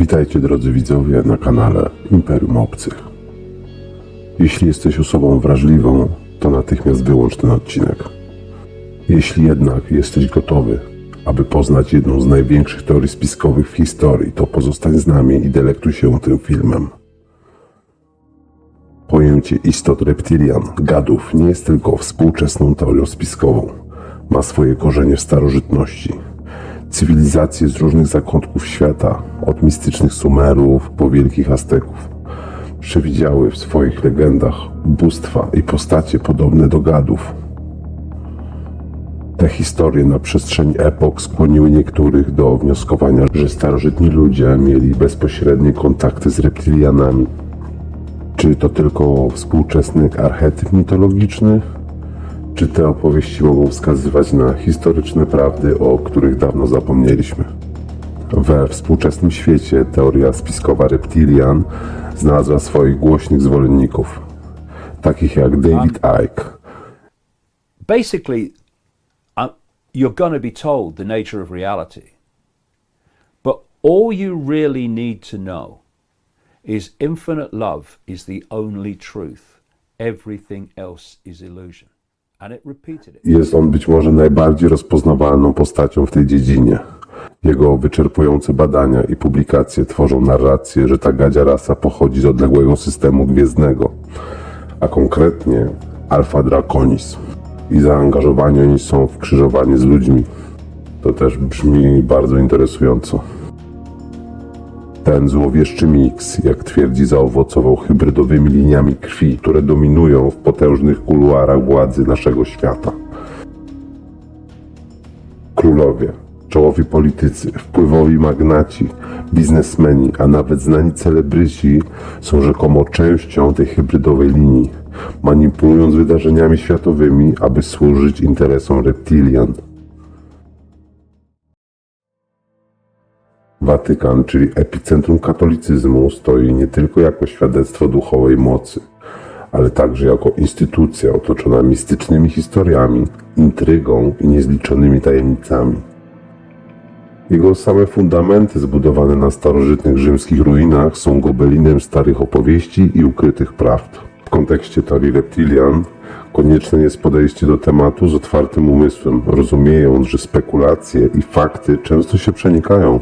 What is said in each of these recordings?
Witajcie drodzy widzowie na kanale Imperium Obcych. Jeśli jesteś osobą wrażliwą, to natychmiast wyłącz ten odcinek. Jeśli jednak jesteś gotowy, aby poznać jedną z największych teorii spiskowych w historii, to pozostań z nami i delektuj się tym filmem. Pojęcie istot reptilian, gadów, nie jest tylko współczesną teorią spiskową. Ma swoje korzenie w starożytności. Cywilizacje z różnych zakątków świata, od mistycznych Sumerów po wielkich Azteków, przewidziały w swoich legendach bóstwa i postacie podobne do gadów. Te historie na przestrzeni epok skłoniły niektórych do wnioskowania, że starożytni ludzie mieli bezpośrednie kontakty z reptilianami. Czy to tylko współczesny archetyp mitologiczny? Czy te opowieści mogą wskazywać na historyczne prawdy, o których dawno zapomnieliśmy? We współczesnym świecie teoria spiskowa reptilian znalazła swoich głośnych zwolenników, takich jak David Icke, basically, uh, you're going to be told the nature of reality. But all you really need to know is infinite love is the only truth. Everything else is illusion. Jest on być może najbardziej rozpoznawalną postacią w tej dziedzinie. Jego wyczerpujące badania i publikacje tworzą narrację, że ta gadzia rasa pochodzi z odległego systemu gwiezdnego, a konkretnie Alpha Draconis. I zaangażowani oni są w krzyżowanie z ludźmi. To też brzmi bardzo interesująco. Ten złowieszczy miks, jak twierdzi, zaowocował hybrydowymi liniami krwi, które dominują w potężnych kuluarach władzy naszego świata. Królowie, czołowi politycy, wpływowi magnaci, biznesmeni, a nawet znani celebryci są rzekomo częścią tej hybrydowej linii, manipulując wydarzeniami światowymi, aby służyć interesom reptilian. Watykan, czyli epicentrum katolicyzmu, stoi nie tylko jako świadectwo duchowej mocy, ale także jako instytucja otoczona mistycznymi historiami, intrygą i niezliczonymi tajemnicami. Jego same fundamenty zbudowane na starożytnych rzymskich ruinach są gobelinem starych opowieści i ukrytych prawd. W kontekście teorii reptilian konieczne jest podejście do tematu z otwartym umysłem, rozumiejąc, że spekulacje i fakty często się przenikają.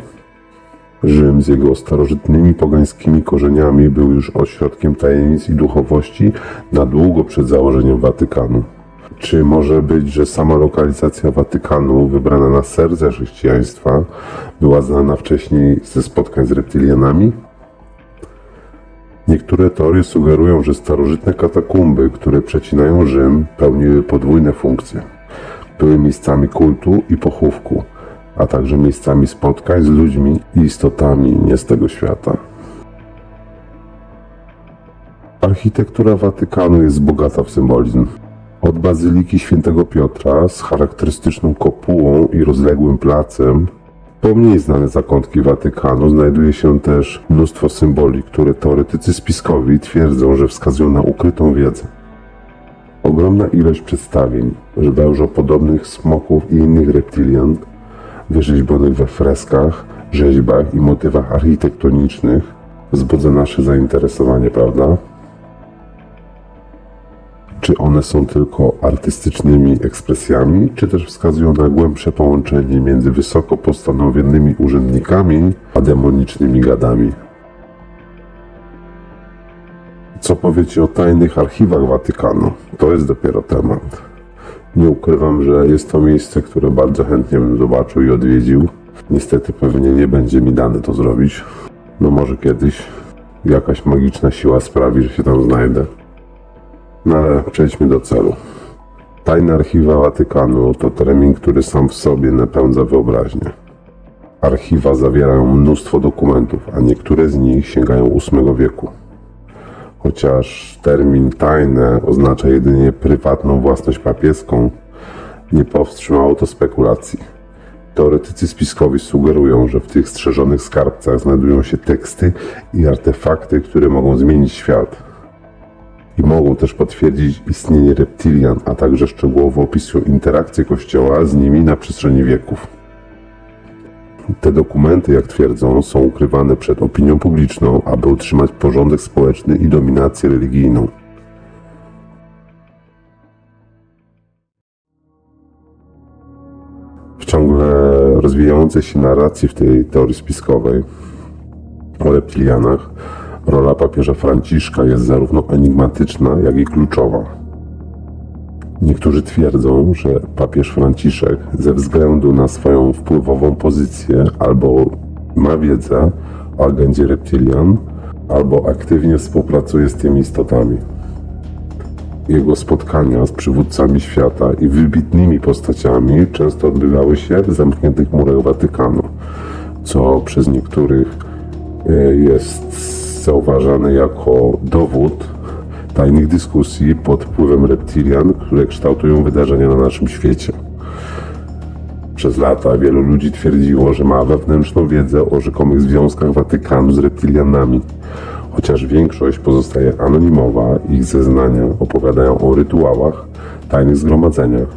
Rzym z jego starożytnymi pogańskimi korzeniami był już ośrodkiem tajemnic i duchowości na długo przed założeniem Watykanu. Czy może być, że sama lokalizacja Watykanu, wybrana na serce chrześcijaństwa, była znana wcześniej ze spotkań z reptilianami? Niektóre teorie sugerują, że starożytne katakumby, które przecinają Rzym, pełniły podwójne funkcje. Były miejscami kultu i pochówku, a także miejscami spotkań z ludźmi i istotami nie z tego świata. Architektura Watykanu jest bogata w symbolizm. Od Bazyliki Świętego Piotra z charakterystyczną kopułą i rozległym placem, po mniej znane zakątki Watykanu znajduje się też mnóstwo symboli, które teoretycy spiskowi twierdzą, że wskazują na ukrytą wiedzę. Ogromna ilość przedstawień żebełżopodobnych smoków i innych reptilian, wyrzeźbionych we freskach, rzeźbach i motywach architektonicznych, wzbudza nasze zainteresowanie, prawda? Czy one są tylko artystycznymi ekspresjami, czy też wskazują na głębsze połączenie między wysoko postanowionymi urzędnikami a demonicznymi gadami? Co powiecie o tajnych archiwach Watykanu? To jest dopiero temat. Nie ukrywam, że jest to miejsce, które bardzo chętnie bym zobaczył i odwiedził. Niestety pewnie nie będzie mi dane to zrobić. No może kiedyś jakaś magiczna siła sprawi, że się tam znajdę. No ale przejdźmy do celu. Tajne archiwa Watykanu to termin, który sam w sobie napędza wyobraźnię. Archiwa zawierają mnóstwo dokumentów, a niektóre z nich sięgają VIII wieku. Chociaż termin tajne oznacza jedynie prywatną własność papieską, nie powstrzymało to spekulacji. Teoretycy spiskowi sugerują, że w tych strzeżonych skarbcach znajdują się teksty i artefakty, które mogą zmienić świat i mogą też potwierdzić istnienie reptilian, a także szczegółowo opisują interakcje Kościoła z nimi na przestrzeni wieków. Te dokumenty, jak twierdzą, są ukrywane przed opinią publiczną, aby utrzymać porządek społeczny i dominację religijną. W ciągle rozwijającej się narracji w tej teorii spiskowej o reptilianach, rola papieża Franciszka jest zarówno enigmatyczna, jak i kluczowa. Niektórzy twierdzą, że papież Franciszek ze względu na swoją wpływową pozycję albo ma wiedzę o agendzie reptilian, albo aktywnie współpracuje z tymi istotami. Jego spotkania z przywódcami świata i wybitnymi postaciami często odbywały się w zamkniętych murach Watykanu, co przez niektórych e, jest zauważane jako dowód tajnych dyskusji pod wpływem reptilian, które kształtują wydarzenia na naszym świecie. Przez lata wielu ludzi twierdziło, że ma wewnętrzną wiedzę o rzekomych związkach Watykanu z reptilianami. Chociaż większość pozostaje anonimowa, ich zeznania opowiadają o rytuałach, tajnych zgromadzeniach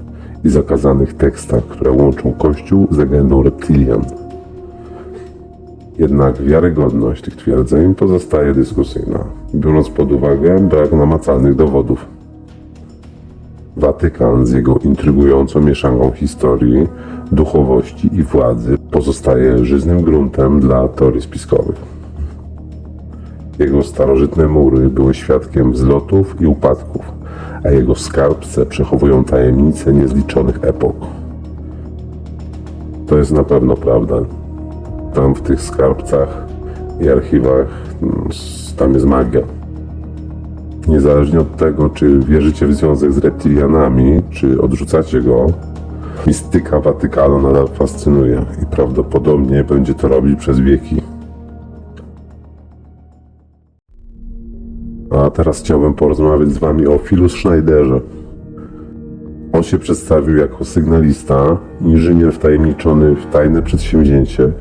i zakazanych tekstach, które łączą Kościół z legendą reptilian. Jednak wiarygodność tych twierdzeń pozostaje dyskusyjna, biorąc pod uwagę brak namacalnych dowodów. Watykan z jego intrygującą mieszanką historii, duchowości i władzy pozostaje żyznym gruntem dla teorii spiskowych. Jego starożytne mury były świadkiem wzlotów i upadków, a jego skarbce przechowują tajemnice niezliczonych epok. To jest na pewno prawda. Tam w tych skarbcach i archiwach mm, tam jest magia. Niezależnie od tego, czy wierzycie w związek z reptilianami, czy odrzucacie go, mistyka Watykanu nadal fascynuje i prawdopodobnie będzie to robić przez wieki. A teraz chciałbym porozmawiać z Wami o Philu Schneiderze. On się przedstawił jako sygnalista, inżynier wtajemniczony w tajne przedsięwzięcie,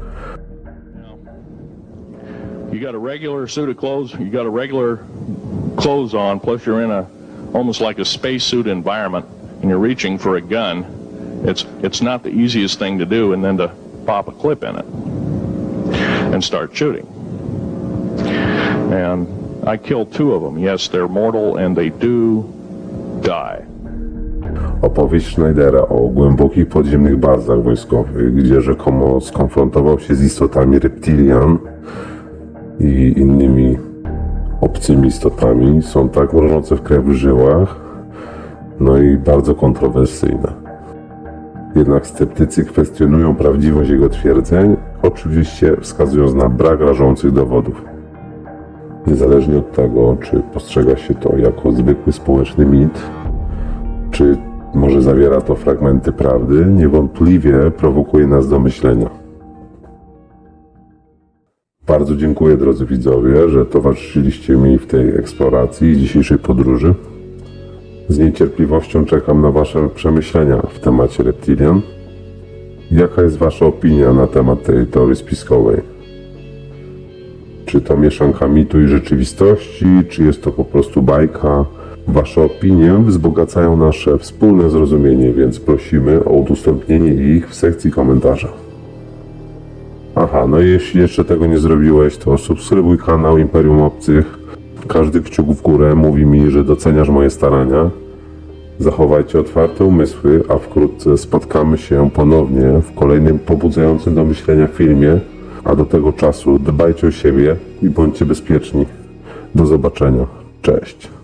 you got a regular suit of clothes, you got a regular clothes on, plus you're in a almost like a spacesuit environment, and you're reaching for a gun. It's it's not the easiest thing to do, and then to pop a clip in it and start shooting. And I killed two of them. Yes, they're mortal, and they do die. Opowieść Schneidera o głębokich podziemnych bazach wojskowych, gdzie rzekomo skonfrontował się z istotami reptilian i innymi obcymi istotami, są tak mrożące w krew w żyłach, no i bardzo kontrowersyjne. Jednak sceptycy kwestionują prawdziwość jego twierdzeń, oczywiście wskazując na brak rażących dowodów. Niezależnie od tego, czy postrzega się to jako zwykły społeczny mit, czy może zawiera to fragmenty prawdy, niewątpliwie prowokuje nas do myślenia. Bardzo dziękuję, drodzy widzowie, że towarzyszyliście mi w tej eksploracji i dzisiejszej podróży. Z niecierpliwością czekam na Wasze przemyślenia w temacie reptilian. Jaka jest Wasza opinia na temat tej teorii spiskowej? Czy to mieszanka mitu i rzeczywistości, czy jest to po prostu bajka? Wasze opinie wzbogacają nasze wspólne zrozumienie, więc prosimy o udostępnienie ich w sekcji komentarzy. Aha, no i jeśli jeszcze tego nie zrobiłeś, to subskrybuj kanał Imperium Obcych. Każdy kciuk w górę mówi mi, że doceniasz moje starania. Zachowajcie otwarte umysły, a wkrótce spotkamy się ponownie w kolejnym pobudzającym do myślenia filmie. A do tego czasu dbajcie o siebie i bądźcie bezpieczni. Do zobaczenia. Cześć.